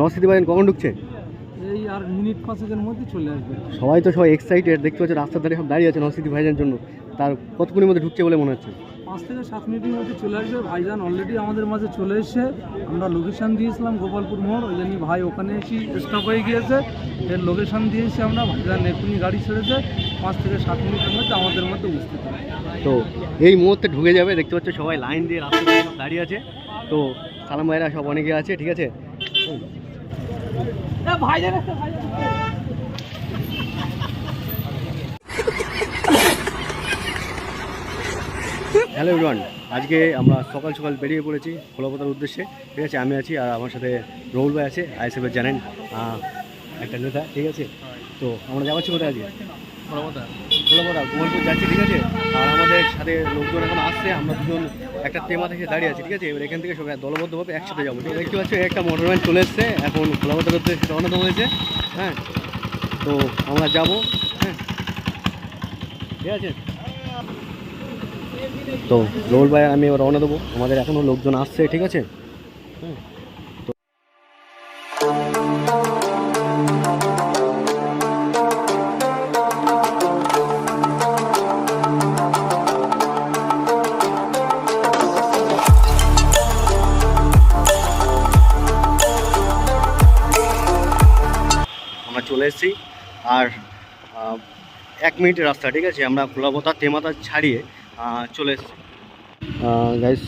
নরসিটি বাজার কখন ঢুকছে? এই আর মিনিট পাঁচেকের মধ্যে চলে আসবে। সবাই তো সবাই এক্সাইটেড দেখতে পাচ্ছে রাস্তার ধারে সব দাঁড়িয়ে আছে নসিদি ভাইজানের জন্য। তার কতক্ষণের মধ্যে ঢুকছে বলে মনে হচ্ছে? পাঁচ থেকে সাত মিনিটের মধ্যে চলে আসবে। ভাইজান অলরেডি আমাদের মাঝে চলে এসে আমরা লোকেশন দিয়েছিলাম গোপালপুর মোড়। ওই জন্য ভাই ওখানে এসে স্টপ হয়ে গিয়েছে। এর লোকেশন দিয়েছি আমরা। ভাইজান এখনই গাড়ি ছেড়েছে। পাঁচ থেকে সাত মিনিটের মধ্যে আমাদের মধ্যে উপস্থিত তো এই মুহূর্তে ঢুকে যাবে। দেখতে পাচ্ছ সবাই লাইন দিয়ে রাস্তা দাঁড়িয়ে আছে। তো সালাম ভাইরা সব অনেকে আছে ঠিক আছে? হ্যালো এভরিওয়ান আজকে আমরা সকাল সকাল বেরিয়ে পড়েছি খোলাপতার উদ্দেশ্যে। ঠিক আছে আমি আছি আর আমার সাথে রৌল ভাই আছে আইসিএফের জানেন একটা নেতা ঠিক আছে? তো আমরা যাচ্ছি কোথায় আজকে? খোলাপতা গোপালপুর যাচ্ছি ঠিক আছে? আর আমাদের সাথে লোকজন এখন আসছে আমরা দুজন একটা তেমা থেকে দাঁড়িয়ে আছি ঠিক আছে? এবার এখান থেকে সবাই দলবদ্ধভাবে একসাথে যাব দেখতে পাচ্ছ একটা মোটর ভ্যান চলে এসছে এখন খোলাপতার করতে রওনা দেওয়া হয়েছে হ্যাঁ? তো আমরা যাব হ্যাঁ? ঠিক আছে? তো রোল ভাই আমি এবার রওনা দেবো আমাদের এখনও লোকজন আসছে ঠিক আছে? হুম, চলে এসেছি। আর এক মিনিটের রাস্তা, ঠিক আছে? আমরা খোলাবতা তেমাতা ছাড়িয়ে চলে এসেছি। গাইস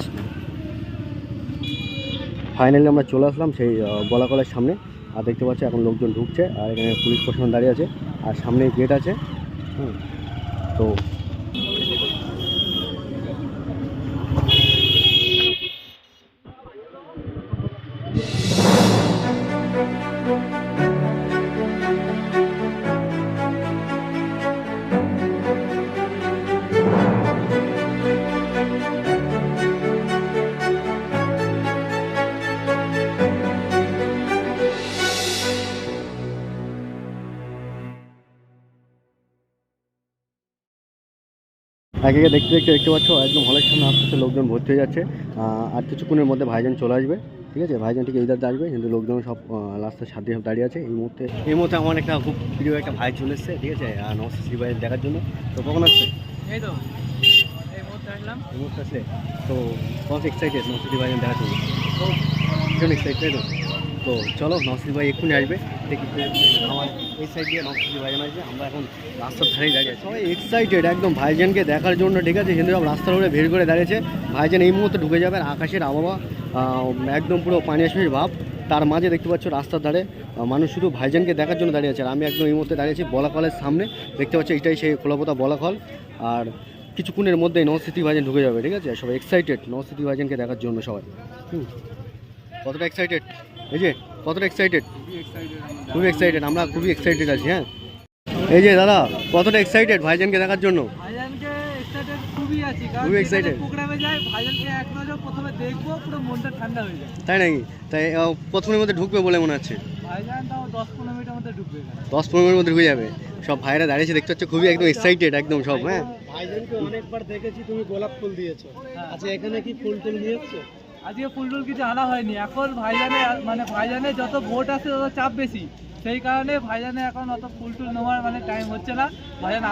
ফাইনালি আমরা চলে আসলাম সেই বলাকলের সামনে। আর দেখতে পাচ্ছি এখন লোকজন ঢুকছে, আর এখানে পুলিশ প্রশাসন দাঁড়িয়ে আছে, আর সামনে গেট আছে। হুম, তো আগে গিয়ে দেখতে দেখতে দেখতে পাচ্ছ একদম হলের সামনে আস্তে আস্তে লোকজন ভর্তি হয়ে যাচ্ছে। আর কিছুক্ষণের মধ্যে ভাইজান চলে আসবে ঠিক আছে? ভাইজান ঠিক এই দাঁড়িয়ে আসবে কিন্তু লোকজন সব রাস্তার সাথে সব দাঁড়িয়ে আছে। এই মুহূর্তে এই মুহূর্তে আমার একটা খুব প্রিয় একটা ভাই চলে এসছে ঠিক আছে? আর নমস্কার শ্রী ভাই দেখার জন্য। তো কখন আসছে? এই তো এই মুহূর্তে আসলাম। এই মুহূর্তে আসলে তো কত এক্সাইটেড নমস্কার শ্রী ভাইজান দেখার জন্য। ভীষণ এক্সাইটেড তো চলো নমস্কার ভাই এক্ষুনি আসবে। দেখি আমার এই সাইড দিয়ে শ্রী ভাইজান আসবে আমরা এখন রাস্তার ধারেই দাঁড়িয়ে আছি। সবাই এক্সাইটেড একদম ভাইজানকে দেখার জন্য, ঠিক আছে? সব রাস্তার উপরে ভিড় করে দাঁড়িয়েছে। ভাইজান এই মুহূর্তে ঢুকে যাবে আর আকাশের আবহাওয়া। একদম পুরো পানি আসবে ভাব। তার মাঝে দেখতে পাচ্ছ রাস্তার ধারে মানুষ শুধু ভাইজানকে দেখার জন্য দাঁড়িয়ে আছে আর আমি একদম এই মুহূর্তে দাঁড়িয়ে আছি বলাকলের সামনে। দেখতে পাচ্ছ এটাই সেই খোলাপোতা বলাকল আর কিছুক্ষণের মধ্যেই নৌ সিটি ভাইজান ঢুকে যাবে, ঠিক আছে? সবাই এক্সাইটেড নৌ সিটি ভাইজানকে দেখার জন্য সবাই। হুম। কতটা এক্সাইটেড এই যে কতটা এক্সাইটেড খুবই এক্সাইটেড আমরা। খুবই এক্সাইটেড আছি হ্যাঁ? এই যে দাদা কতটা এক্সাইটেড ভাইজানকে দেখার জন্য? ভাইজানকে এক্সাইটেড খুবই আছি কারণ খুবই যেখানে excited। প্রোগ্রামে যাই ভাইজানকে এক নজর প্রথমে দেখব পুরো মনটা ঠান্ডা হয়ে যায়। তাই নাকি? তাই প্রথমের মধ্যে ঢুকবে বলে মনে হচ্ছে? দশ পনেরো মিনিটের মধ্যে ঢুকে যাবে। সব ভাইরা দাঁড়িয়েছে দেখতে পাচ্ছ খুবই একদম এক্সাইটেড একদম সব হ্যাঁ? ভাইজানকে অনেকবার দেখেছি তুমি গোলাপ ফুল দিয়েছ। আচ্ছা এখানে কি ফুল টুল নিয়েছো আজকে ফুল টুল কিছু আনা হয়নি। এখন ভাইজানে মানে ভাইজানে যত ভোট আছে তত চাপ বেশি। সেই কারণে ভাইজানে এখন অত ফুল টুল নেওয়ার মানে টাইম হচ্ছে না। ভাইজান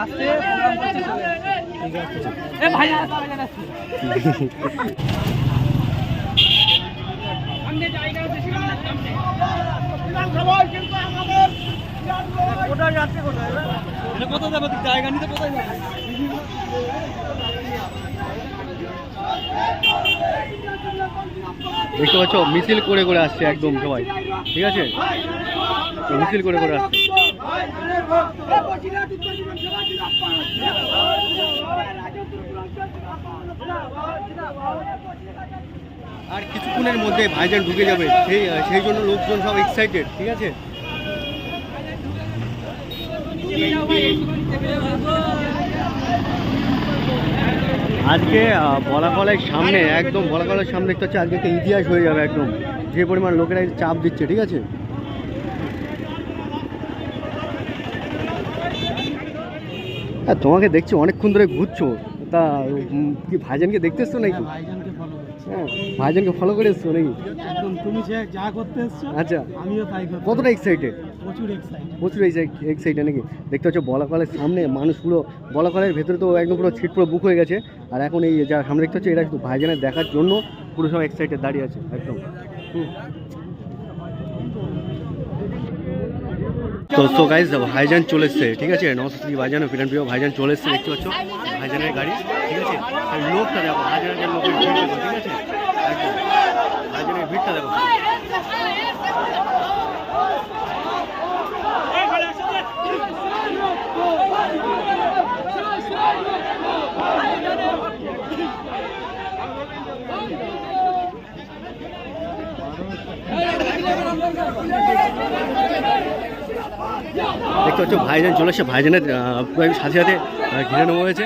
কোথায় এটা কোথায় যাবে? জায়গা নিতে কোথায় যাবে? দেখতে পাচ্ছ, মিছিল করে করে আসছে একদম সবাই। ঠিক আছে? মিছিল করে করে আসছে। আর কিছুক্ষণের মধ্যে ভাইজান ঢুকে যাবে। সেই সেই জন্য লোকজন সব এক্সাইটেড ঠিক আছে? আজকে বলাকলের সামনে, একদম বলাকলের সামনে দেখতে হচ্ছে আজকে ইতিহাস হয়ে যাবে একদম। যে পরিমাণ লোকেরা চাপ দিচ্ছে, ঠিক আছে? হ্যাঁ তোমাকে দেখছি, অনেকক্ষণ ধরে ঘুরছো। তা কি ভাইজানকে দেখতেছো নাকি? করছে হ্যাঁ ভাইজনকে ফলো করে এসছো নাকি? একদম তুমি যে যা করতে এসছো আচ্ছা। আমিও তাই করছি কতটা এক্সাইটেড প্রচুর এক্সাইটেড প্রচুর এক্সাইটেড নাকি? দেখতে পাচ্ছ বলাকলের সামনে মানুষ পুরো বলাকলের ভেতরে তো একদম পুরো ছিট পুরো বুক হয়ে গেছে। আর এখন এই যা সামনে দেখতে হচ্ছে এটা শুধু ভাইজানের দেখার জন্য পুরো সব এক্সাইটেড দাঁড়িয়ে আছে একদম। হুম। তো সো গাইজ ভাইজান চলে এসছে ঠিক আছে নমস্কার ভাইজান পিরান প্রিয় ভাইজান চলে এসছে দেখতে পাচ্ছ ভাইজানের গাড়ি ঠিক আছে আর লোকটা দেখো ভাইজানের যে লোকের ভিড় দেখো ঠিক আছে একদম ভাইজানের ভিড়টা দেখো দেখতে পাচ্ছ ভাইজান চলে এসছে। ভাইজানের সাথে সাথে ঘিরে নেওয়া হয়েছে।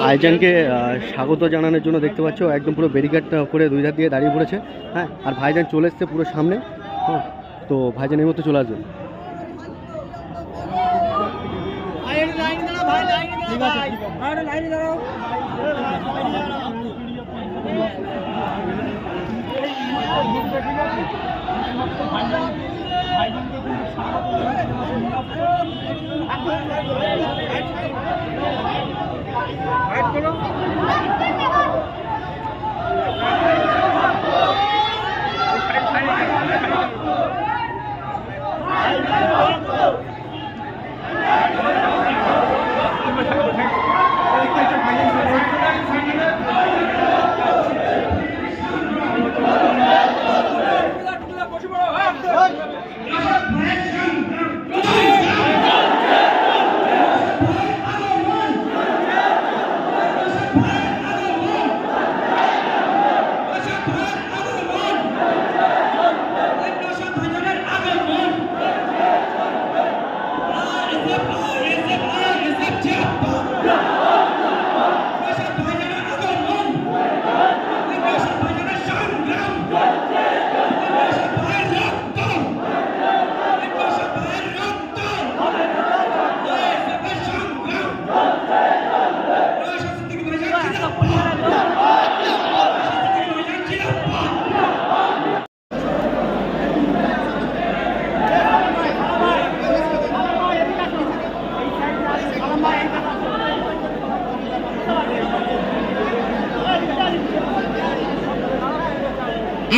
ভাইজানকে স্বাগত জানানোর জন্য দেখতে পাচ্ছ, একদম পুরো ব্যারিকেড করে দুই ধার দিয়ে দাঁড়িয়ে পড়েছে হ্যাঁ? আর ভাইজান চলে এসছে পুরো সামনে হ্যাঁ? তো ভাইজান এই মতো চলে আসবে। ঠিক আছে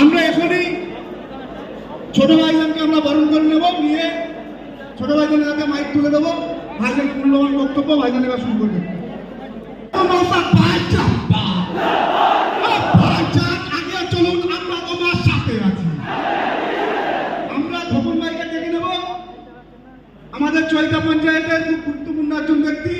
আমরা এখনই ছোট ভাইজানকে আমরা বরণ করে নেব, নিয়ে ছোট ভাইজানের হাতে মাইক তুলে দেবো। ভাইজান মূল্যবান বক্তব্য, ভাইজান এবার শুরু করবে। আগে চলুন আমরা আমাদের চৈতা পঞ্চায়েতের খুব গুরুত্বপূর্ণ একজন ব্যক্তি।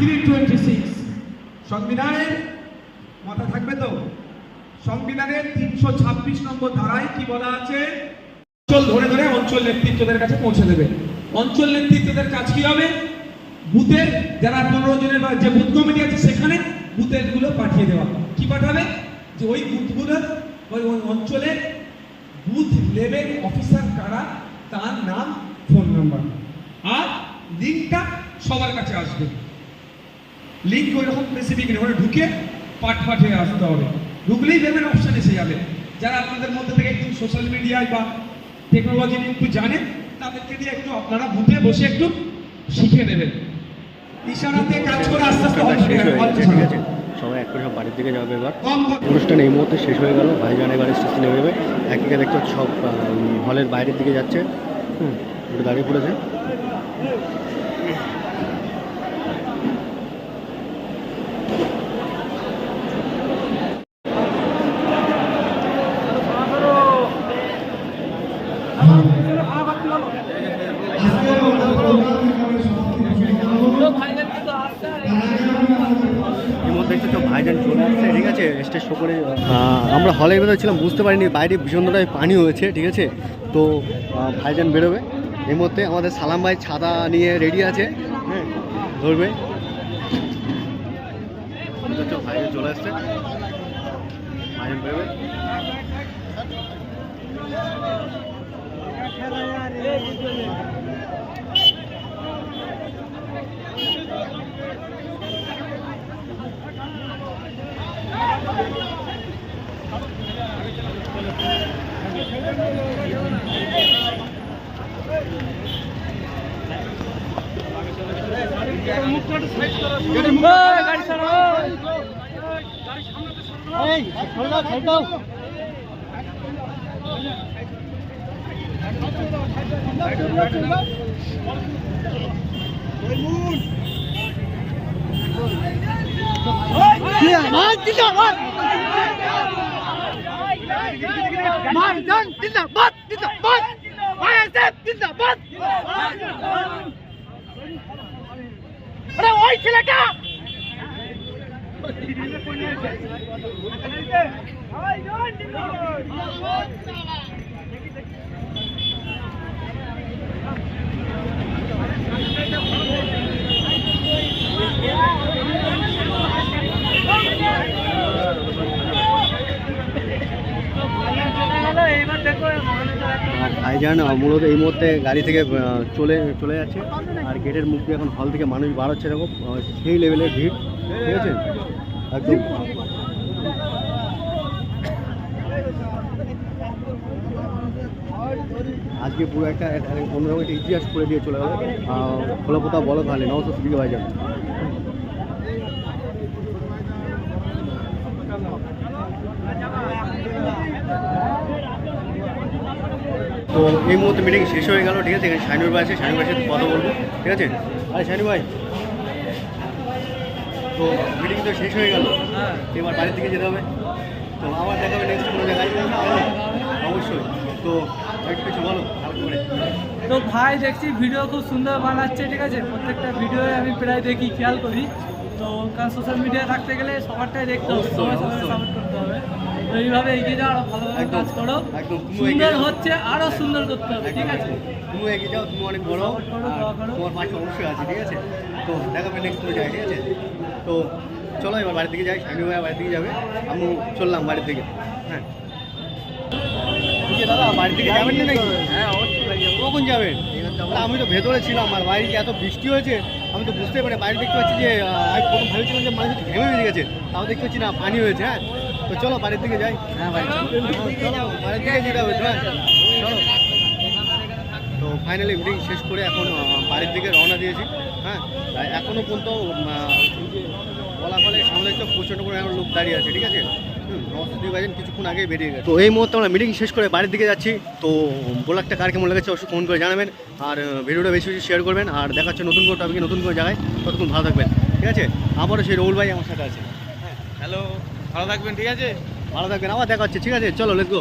থ্রি টোয়েন্টি সিক্স সংবিধানের মাথা থাকবে তো? সংবিধানের তিনশো ছাব্বিশ নম্বর ধারায় কি বলা আছে? অঞ্চল ধরে ধরে অঞ্চল নেতৃত্বদের কাছে পৌঁছে দেবে। অঞ্চল নেতৃত্বদের কাজ কি হবে? বুথের যারা পনেরো জনের যে বুথ কমিটি আছে সেখানে বুথেরগুলো পাঠিয়ে দেওয়া। কি পাঠাবে? যে ওই বুথগুলো ওই ওই অঞ্চলের বুথ লেভেল অফিসার কারা, তার নাম, ফোন নাম্বার। আর লিঙ্কটা সবার কাছে আসবে। লিঙ্ক ওই রকম স্পেসিফিক নেই ওখানে ঢুকে পাঠ পাঠিয়ে আসতে হবে। ঢুকলেই দেখবেন অপশন এসে যাবে। যারা আপনাদের মধ্যে থেকে একটু সোশ্যাল মিডিয়ায় বা টেকনোলজি একটু জানেন তাদেরকে দিয়ে একটু আপনারা বুথে বসে একটু শিখে নেবেন। ইশারাতে কাজ করে আস্তে আস্তে। সবাই এক করে সব বাড়ির দিকে যাবে এবার। অনুষ্ঠান এই মুহূর্তে শেষ হয়ে গেল। ভাইজান এবার স্টেশনে নেমে যাবে একদিকে দেখতে সব হলের বাইরের দিকে যাচ্ছে। হুম দাঁড়িয়ে পড়েছে ভাইজান কিন্তু আসছে আর এর মধ্যে দেখতে তো ভাইজান চলে আসছে ঠিক আছে স্টেজ শো করে আহ, আমরা হলের ভেতরে ছিলাম, বুঝতে পারিনি, বাইরে ভীষণটাই পানি হয়েছে, ঠিক আছে? তো ভাইজান বেরোবে। এই মুহূর্তে আমাদের সালাম ভাই ছাতা নিয়ে রেডি আছে হ্যাঁ ধরবে। চলে আসছে। গাড়ি ছাড়ো এইবার ভাইজান মূলত এই মুহূর্তে গাড়ি থেকে চলে চলে যাচ্ছে। আর গেটের মুখ দিয়ে এখন হল থেকে মানুষ বার হচ্ছে এরকম সেই লেভেলের ভিড়, ঠিক আছে? একদম। আজকে পুরো একটা অন্যরকম একটা ইতিহাস করে দিয়ে চলে গেল। খোলা পোতা বলো তাহলে নবশো সিদ্দিকে ভাইজান। তো এই মুহূর্তে মিটিং শেষ হয়ে গেল ঠিক আছে? এখানে শাইনুর ভাই আছে শাইনুর ভাইয়ের সাথে কথা বলব ঠিক আছে? আরে শাইনু ভাই। তো মিটিং তো শেষ হয়ে গেল হ্যাঁ এবার বাড়ির দিকে যেতে হবে। তো আবার দেখা হবে নেক্সট কোনো জায়গায় অবশ্যই। তো একটু কিছু বলো করে। তো ভাই দেখছি ভিডিও খুব সুন্দর বানাচ্ছে ঠিক আছে? প্রত্যেকটা ভিডিও আমি প্রায় দেখি খেয়াল করি। তো কারণ সোশ্যাল মিডিয়ায় থাকতে গেলে সবারটাই দেখতে হবে সবাই সবাই। সাপোর্ট করতে হবে। এইভাবে এগিয়ে যাও আরও ভালোভাবে কাজ করো। সুন্দর হচ্ছে আরও সুন্দর করতে হবে ঠিক আছে? তুমি এগিয়ে যাও তুমি অনেক বড়। তোমার পাশে অবশ্যই আছে ঠিক আছে? তো দেখা হবে নেক্সট জায়গায় ঠিক আছে? তো চলো এবার বাড়ির দিকে যাই শাইনু ভাই বাড়ির দিকে যাবে আমি চললাম বাড়ির দিকে। হ্যাঁ। দাদা বাড়ির দিকে যাবেন না নাকি? হ্যাঁ কখন যাবেন? আমি তো ভেতরে ছিলাম আর বাইরে এত বৃষ্টি হয়েছে আমি তো বুঝতে পারি বাইরে দেখতে পাচ্ছি যে আমি প্রথম ভেবেছিলাম যে মানুষ ঘেমে বেরিয়ে গেছে তাও দেখতে পাচ্ছি না পানি হয়েছে হ্যাঁ? তো চলো বাড়ির দিকে যাই। হ্যাঁ বাড়ি চলো। বাড়ির দিকে যেতে হবে হ্যাঁ চলো। তো ফাইনালি মিটিং শেষ করে এখন বাড়ির দিকে রওনা দিয়েছি হ্যাঁ? আর এখনও পর্যন্ত বলা ফলে সামনে একটা প্রচণ্ড করে এখন লোক দাঁড়িয়ে আছে ঠিক আছে? কিছুক্ষণ আগেই বেরিয়ে গেছে। তো এই মুহূর্তে আমরা মিটিং শেষ করে বাড়ির দিকে যাচ্ছি। তো ব্লগটা কার কেমন লেগেছে অবশ্যই ফোন করে জানাবেন। আর ভিডিওটা বেশি বেশি শেয়ার করবেন। আর দেখাচ্ছে নতুন কোনো টপিকে নতুন কোনো জায়গায়। ততক্ষণ ভালো থাকবেন ঠিক আছে? আবারও সেই রৌল ভাই আমার সাথে আছে। হ্যালো ভালো থাকবেন ঠিক আছে? ভালো থাকবেন আবার দেখা হচ্ছে ঠিক আছে? চলো লেটস গো